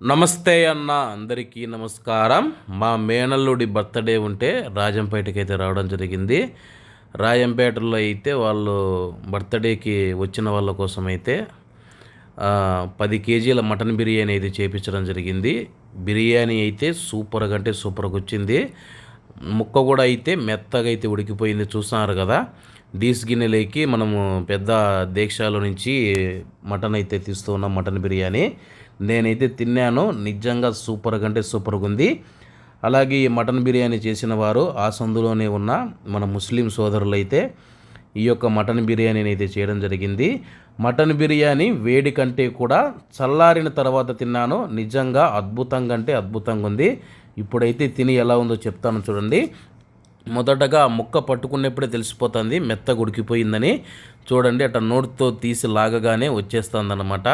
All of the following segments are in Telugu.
నమస్తే అన్న అందరికీ నమస్కారం. మా మేనల్లుడి బర్త్డే ఉంటే రాజంపేటకి అయితే రావడం జరిగింది. రాజంపేటలో అయితే వాళ్ళు బర్త్డేకి వచ్చిన వాళ్ళ కోసం అయితే పది కేజీల మటన్ బిర్యానీ అయితే చేపించడం జరిగింది. బిర్యానీ అయితే సూపర్గా అంటే సూపర్గా వచ్చింది. ముక్క కూడా అయితే మెత్తగా అయితే ఉడికిపోయింది చూస్తున్నారు కదా. డీస్ గిన్నెలోకి మనము పెద్ద దీక్షలో నుంచి మటన్ అయితే తీస్తూ ఉన్నాం మటన్ బిర్యానీ. నేనైతే తిన్నాను. నిజంగా సూపర్గా అంటే సూపర్గా ఉంది. అలాగే ఈ మటన్ బిర్యానీ చేసిన వారు ఆ సందులోనే ఉన్న మన ముస్లిం సోదరులు అయితే ఈ యొక్క మటన్ బిర్యానీని అయితే చేయడం జరిగింది. మటన్ బిర్యానీ వేడి కంటే కూడా చల్లారిన తర్వాత తిన్నాను. నిజంగా అద్భుతంగా అంటే అద్భుతంగా ఉంది. ఇప్పుడైతే తిని ఎలా ఉందో చెప్తాను చూడండి. మొదటగా ముక్క పట్టుకున్నప్పుడే తెలిసిపోతుంది. మెత్త ఉడికిపోయిందని చూడండి అట్లా నోటితో తీసి లాగగానే వచ్చేస్తుంది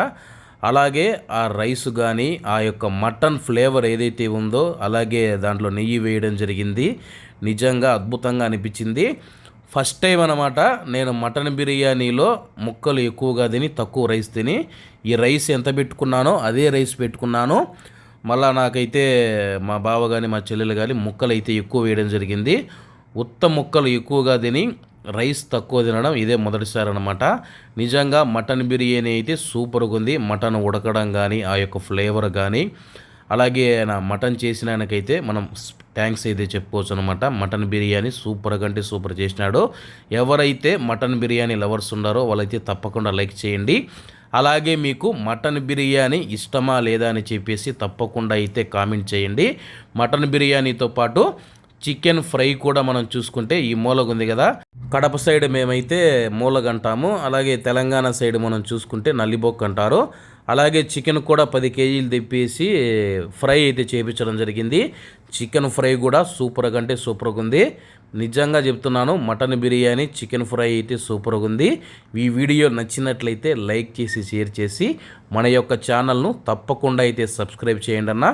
అలాగే ఆ రైస్ కానీ ఆ యొక్క మటన్ ఫ్లేవర్ ఏదైతే ఉందో అలాగే దాంట్లో నెయ్యి వేయడం జరిగింది. నిజంగా అద్భుతంగా అనిపించింది. ఫస్ట్ టైం అనమాట నేను మటన్ బిర్యానీలో ముక్కలు ఎక్కువగా తిని తక్కువ రైస్ తిని ఈ రైస్ ఎంత పెట్టుకున్నానో అదే రైస్ పెట్టుకున్నాను. మళ్ళీ నాకైతే మా బావ కానీ మా చెల్లెలు కానీ ముక్కలు అయితే ఎక్కువ వేయడం జరిగింది. ఉత్త ముక్కలు ఎక్కువగా తిని రైస్ తక్కువ తినడం ఇదే మొదటిసారి అనమాట నిజంగా మటన్ బిర్యానీ అయితే సూపర్గా ఉంది. మటన్ ఉడకడం కానీ ఆ యొక్క ఫ్లేవర్ కానీ అలాగే నా మటన్ చేసిన ఆయనకైతే మనం థ్యాంక్స్ అయితే చెప్పుకోవచ్చు అనమాట మటన్ బిర్యానీ సూపర్ కంటే సూపర్ చేసినాడు. ఎవరైతే మటన్ బిర్యానీ లవర్స్ ఉన్నారో వాళ్ళైతే తప్పకుండా లైక్ చేయండి. అలాగే మీకు మటన్ బిర్యానీ ఇష్టమా లేదా అని చెప్పేసి తప్పకుండా అయితే కామెంట్ చేయండి. మటన్ బిర్యానీతో పాటు చికెన్ ఫ్రై కూడా మనం చూసుకుంటే ఈ మూలగ ఉంది కదా. కడప సైడ్ మేమైతే మూలగ అంటాము అలాగే తెలంగాణ సైడ్ మనం చూసుకుంటే నల్లిబొక్క అంటారు అలాగే చికెన్ కూడా పది కేజీలు తెప్పేసి ఫ్రై అయితే చేయించడం జరిగింది. చికెన్ ఫ్రై కూడా సూపర్గా అంటే సూపర్గా ఉంది నిజంగా చెప్తున్నాను మటన్ బిర్యానీ చికెన్ ఫ్రై అయితే సూపర్గా ఉంది ఈ వీడియో నచ్చినట్లయితే లైక్ చేసి షేర్ చేసి మన యొక్క ఛానల్ను తప్పకుండా అయితే సబ్స్క్రైబ్ చేయండి అన్నా.